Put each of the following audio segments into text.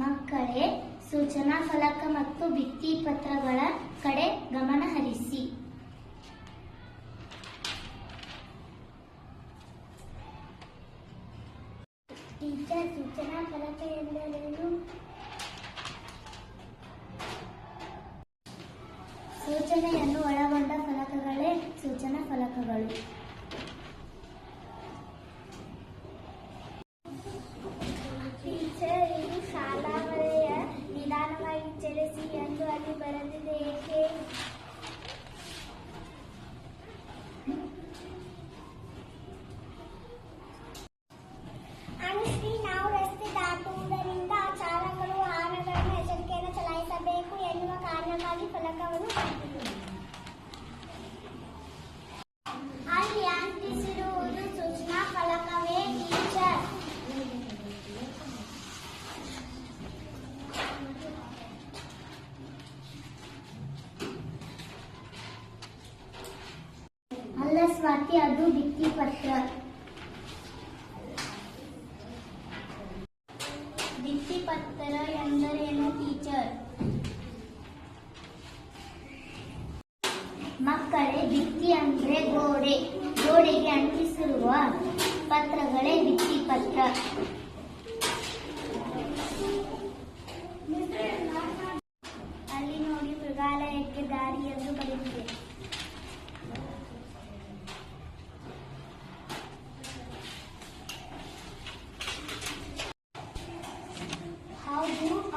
ಮಕ್ಕಳೇ, ಸೂಚನಾ ಫಲಕ ಮತ್ತು ಭಿತ್ತಿ ಪತ್ರಗಳ ಕಡೆ ಗಮನ ಹರಿಸಿ. ಟೀಚರ್ ಸೂಚನಾ ಫಲಕ ಎಂದರೇನು? ಸೂಚನೆಯನ್ನು ಒಳಗೊಂಡ ಬರೆದಿದೆ ಏಕೆ? ಅನುಶ್ರೀ ನಾವು ರಸ್ತೆ ದಾಟುವುದರಿಂದ ಚಾಲಕರು ವಾಹನಗಳನ್ನು ಎಚ್ಚರಿಕೆಯನ್ನು ಚಲಾಯಿಸಬೇಕು ಎನ್ನುವ ಕಾರಣಕ್ಕಾಗಿ ಫಲಕವನ್ನು ಸ್ವಾತಿ ಅದು ಭಿತ್ತಿ ಪತ್ರ. ಎಂದರೇನು, ಟೀಚರ್? ಮಕ್ಕಳೇ ಭಿತ್ತಿ ಅಂದ್ರೆ ಗೋಡೆ. ಗೋಡೆಗೆ ಅಂಟಿಸಿರುವ ಪತ್ರಗಳೇ ಭಿತ್ತಿ ಪತ್ರ. ಅಲ್ಲಿ ನೋಡಿ ಮೃಗಾಲಯಕ್ಕೆ ದಾರಿ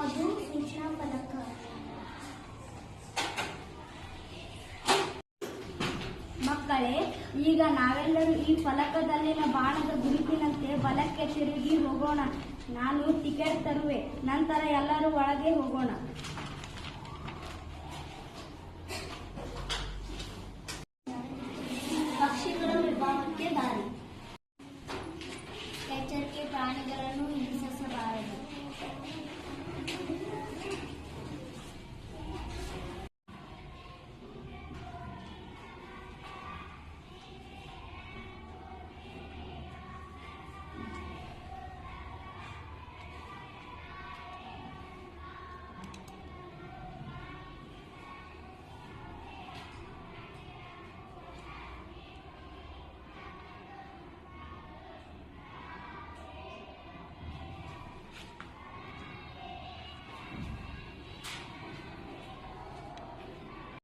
ಅದು ಕೃಷ್ಣ ಪದಕ ಮಕ್ಕಳೇ, ಈಗ ನಾವೆಲ್ಲರೂ ಈ ಫಲಕದಲ್ಲಿನ ಬಾಣದ ಗುರುತಿನಂತೆ ಬಲಕ್ಕೆ ತಿರುಗಿ ಹೋಗೋಣ. ನಾನು ಟಿಕೆಟ್ ತರುವೆ, ನಂತರ ಎಲ್ಲರೂ ಒಳಗೆ ಹೋಗೋಣ. ಪಕ್ಷಿಗಳ ವಿಭಾಗಕ್ಕೆ ದಾರಿ. ಎಚ್ಚರಿಕೆ ಪ್ರಾಣಿಗಳನ್ನು